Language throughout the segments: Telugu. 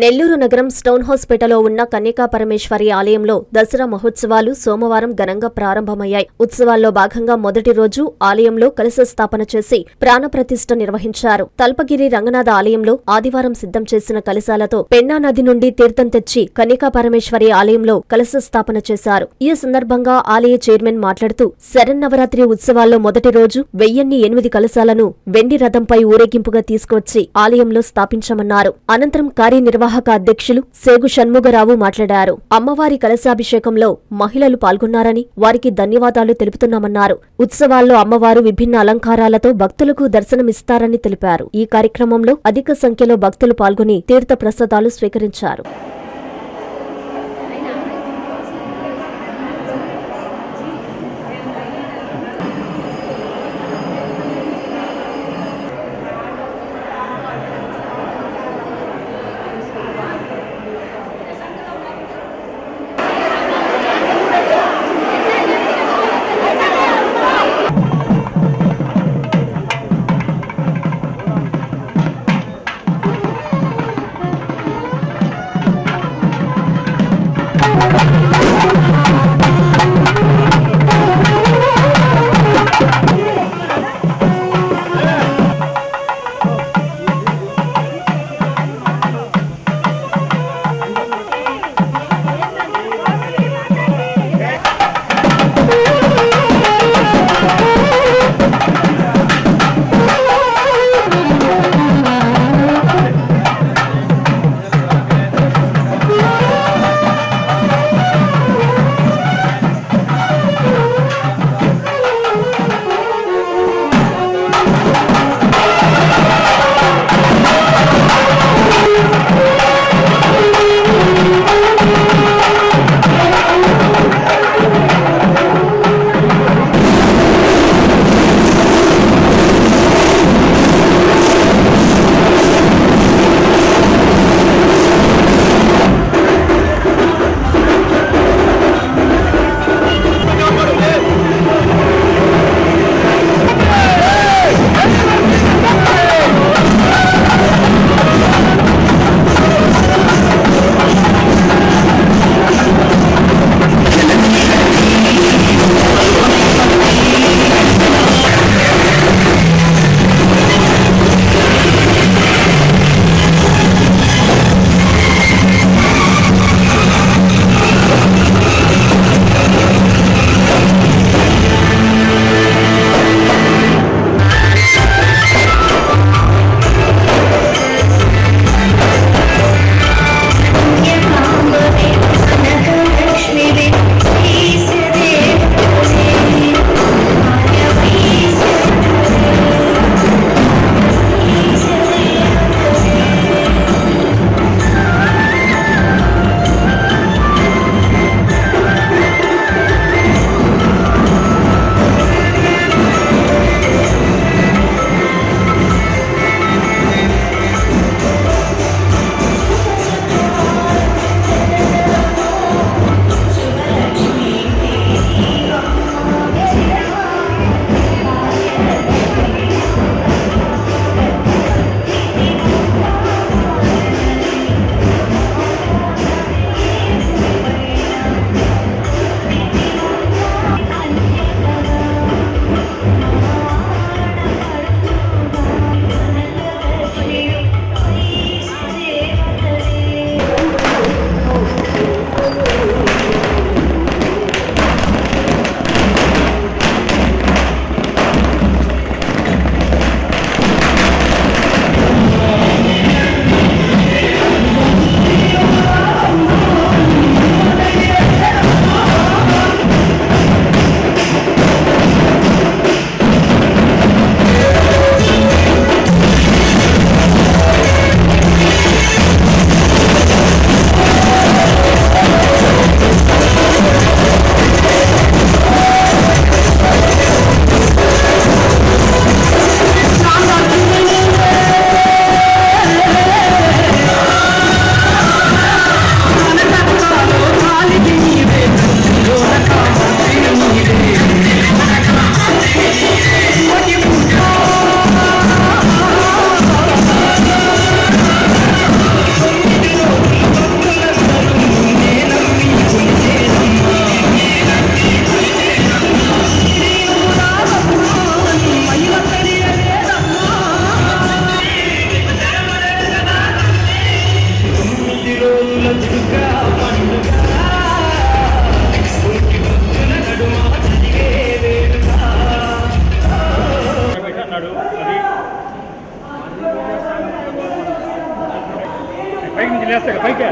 నెల్లూరు నగరం స్టోన్ హాస్పిటల్లో ఉన్న కన్యకా పరమేశ్వరి ఆలయంలో దసరా మహోత్సవాలు సోమవారం ఘనంగా ప్రారంభమయ్యాయి. ఉత్సవాల్లో భాగంగా మొదటి రోజు ఆలయంలో కలశ స్థాపన చేసి ప్రాణప్రతిష్ఠ నిర్వహించారు. తల్పగిరి రంగనాథ ఆలయంలో ఆదివారం సిద్ధం చేసిన కలశాలతో పెన్నా నది నుండి తీర్థం తెచ్చి కన్యకా పరమేశ్వరి ఆలయంలో కలశ స్థాపన చేశారు. ఈ సందర్భంగా ఆలయ చైర్మన్ మాట్లాడుతూ శరన్నవరాత్రి ఉత్సవాల్లో మొదటి రోజు వెయ్యిన్ని ఎనిమిది కలశాలను వెండి రథంపై ఊరేగింపుగా తీసుకువచ్చి ఆలయంలో స్థాపించమన్నారు. అనంతరం కార్యనిర్వాహక అధ్యక్షులు సేగు షణ్ముగరావు మాట్లాడారు. అమ్మవారి కలశాభిషేకంలో మహిళలు పాల్గొన్నారని వారికి ధన్యవాదాలు తెలుపుతున్నామన్నారు. ఉత్సవాల్లో అమ్మవారు విభిన్న అలంకారాలతో భక్తులకు దర్శనమిస్తారని తెలిపారు. ఈ కార్యక్రమంలో అధిక సంఖ్యలో భక్తులు పాల్గొని తీర్థ ప్రసాదాలు స్వీకరించారు. పైకి నుంచి లేస్తా పైకి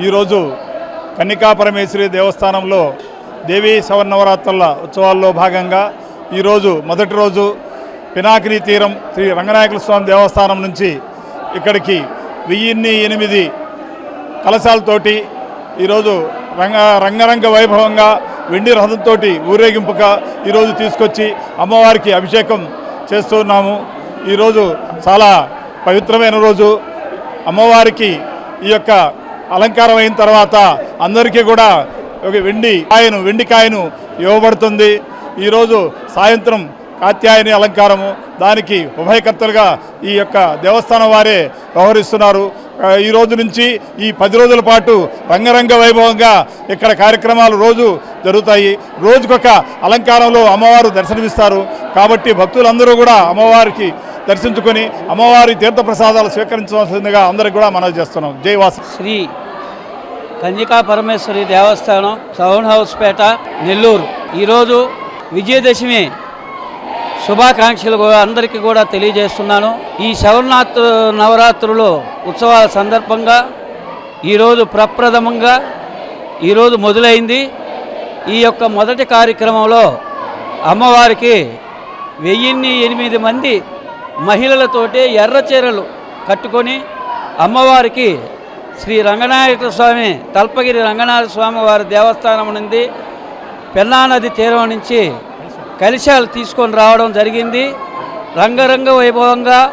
ఈరోజు కన్నికా పరమేశ్వరి దేవస్థానంలో దేవీ శవన్నవరాత్రుల ఉత్సవాల్లో భాగంగా ఈరోజు మొదటి రోజు పినాకిని తీరం శ్రీ రంగనాయకుల స్వామి దేవస్థానం నుంచి ఇక్కడికి వెయ్యిన్ని ఎనిమిది కలశాలతోటి ఈరోజు రంగ రంగరంగ వైభవంగా వెండి రథంతో ఊరేగింపుగా ఈరోజు తీసుకొచ్చి అమ్మవారికి అభిషేకం చేస్తున్నాము ఈరోజు చాలా పవిత్రమైన రోజు. అమ్మవారికి ఈ యొక్క అలంకారం అయిన తర్వాత అందరికీ కూడా ఒక వెండి కాయను వెండి కాయను ఇవ్వబడుతుంది. ఈరోజు సాయంత్రం కాత్యాయని అలంకారము దానికి ఉభయకర్తలుగా ఈ యొక్క దేవస్థానం వారే వ్యవహరిస్తున్నారు. ఈ రోజు నుంచి ఈ పది రోజుల పాటు రంగరంగ వైభవంగా ఇక్కడ కార్యక్రమాలు రోజు జరుగుతాయి. రోజుకొక అలంకారంలో అమ్మవారు దర్శనమిస్తారు. కాబట్టి భక్తులందరూ కూడా అమ్మవారికి దర్శించుకొని అమ్మవారి తీర్థప్రసాదాలు స్వీకరించవలసిందిగా అందరికి కూడా మనవి చేస్తున్నాం. జై వాసు. శ్రీ కన్యకా పరమేశ్వరి దేవస్థానం టౌన్ హౌస్ పేట నెల్లూరు. ఈరోజు విజయదశమి శుభాకాంక్షలు కూడా అందరికీ కూడా తెలియజేస్తున్నాను. ఈ శవర్నాథ్ నవరాత్రులు ఉత్సవాల సందర్భంగా ఈరోజు ప్రప్రథమంగా ఈరోజు మొదలైంది. ఈ యొక్క మొదటి కార్యక్రమంలో అమ్మవారికి వెయ్యిన్ని ఎనిమిది మంది మహిళలతోటి ఎర్ర చీరలు కట్టుకొని అమ్మవారికి శ్రీ రంగనాయక స్వామి తల్పగిరి రంగనాథ స్వామి వారి దేవస్థానం నుండి పెన్నానది తీరం నుంచి కలశాలు తీసుకొని రావడం జరిగింది. రంగరంగ వైభవంగా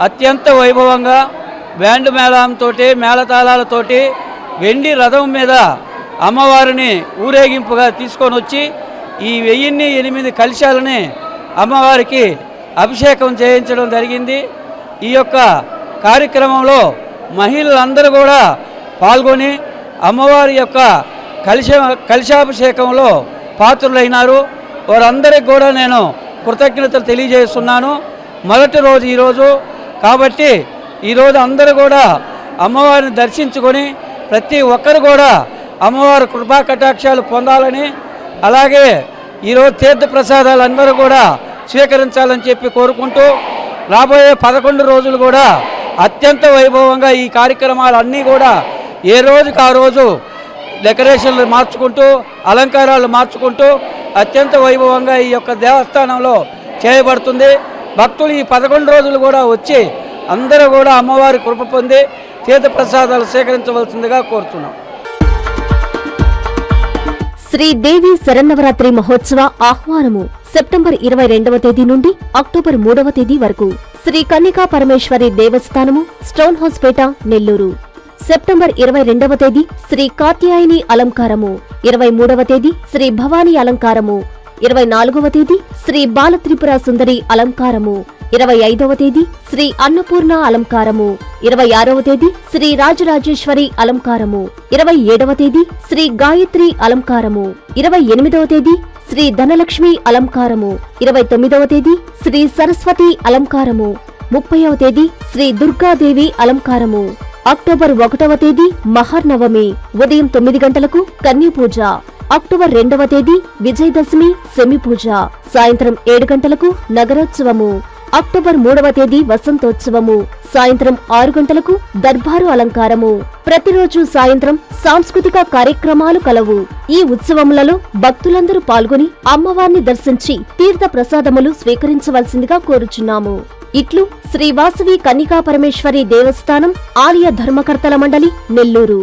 అత్యంత వైభవంగా బ్యాండ్ మేళంతో మేళతాళాలతోటి వెండి రథం మీద అమ్మవారిని ఊరేగింపుగా తీసుకొని వచ్చి ఈ వెయ్యిన్ని ఎనిమిది కలశాలని అమ్మవారికి అభిషేకం చేయించడం జరిగింది. ఈ యొక్క కార్యక్రమంలో మహిళలందరూ కూడా పాల్గొని అమ్మవారి యొక్క కలిశ కలిశాభిషేకంలో పాత్రులైనారు. వారందరికి కూడా నేను కృతజ్ఞతలు తెలియజేస్తున్నాను. మొదటి రోజు ఈరోజు కాబట్టి ఈరోజు అందరూ కూడా అమ్మవారిని దర్శించుకొని ప్రతి ఒక్కరు కూడా అమ్మవారి కృపా కటాక్షాలు పొందాలని అలాగే ఈరోజు తీర్థ ప్రసాదాలు అందరూ కూడా స్వీకరించాలని చెప్పి కోరుకుంటూ రాబోయే పదకొండు రోజులు కూడా అత్యంత వైభవంగా ఈ కార్యక్రమాలు అన్నీ కూడా ఏ రోజుకి ఆ రోజు డెకరేషన్లు మార్చుకుంటూ అలంకారాలు మార్చుకుంటూ అత్యంత వైభవంగా ఈ యొక్క దేవస్థానంలో చేయబడుతుంది. భక్తులు ఈ పదకొండు రోజులు కూడా వచ్చి అందరూ కూడా అమ్మవారి కృప పొంది తీర్థప్రసాదాలు స్వీకరించవలసిందిగా కోరుతున్నాం. శ్రీదేవి శరన్నవరాత్రి మహోత్సవ ఆహ్వానము సెప్టెంబర్ ఇరవై రెండవ తేదీ నుండి అక్టోబర్ మూడవ తేదీ వరకు. శ్రీ కన్నికా పరమేశ్వరి దేవస్థానము స్టోన్ హౌస్పేట నెల్లూరు. సెప్టెంబర్ ఇరవై రెండవ తేదీ శ్రీ కాత్యాయని అలంకారము. ఇరవై మూడవ తేదీ శ్రీ భవానీ అలంకారము. ఇరవై నాలుగవ తేదీ శ్రీ బాలత్రిపుర సుందరి అలంకారము. ఇరవై ఐదవ తేదీ శ్రీ అన్నపూర్ణ అలంకారము. ఇరవై ఆరవ తేదీ శ్రీ రాజరాజేశ్వరి అలంకారము. ఇరవై ఏడవ తేదీ శ్రీ గాయత్రి అలంకారము. ఇరవై ఎనిమిదవ తేదీ శ్రీ ధనలక్ష్మి అలంకారము. ఇరవై తొమ్మిదవ తేదీ శ్రీ సరస్వతి అలంకారము. ముప్పైవ తేదీ శ్రీ దుర్గాదేవి అలంకారము. అక్టోబర్ ఒకటవ తేదీ మహర్నవమి ఉదయం తొమ్మిది గంటలకు కన్యపూజ. అక్టోబర్ రెండవ తేదీ విజయదశమి సెమి పూజ సాయంత్రం ఏడు గంటలకు నగరోత్సవము. అక్టోబర్ మూడవ తేదీ వసంతోత్సవము. సాయంత్రం ఆరు గంటలకు దర్బారు అలంకారము. ప్రతిరోజు సాయంత్రం సాంస్కృతిక కార్యక్రమాలు కలవు. ఈ ఉత్సవములలో భక్తులందరూ పాల్గొని అమ్మవారిని దర్శించి తీర్థ ప్రసాదములు స్వీకరించవలసిందిగా కోరుచున్నాము. ఇట్లు శ్రీ వాసవి కన్నికా పరమేశ్వరి దేవస్థానం ఆలయ ధర్మకర్తల మండలి నెల్లూరు.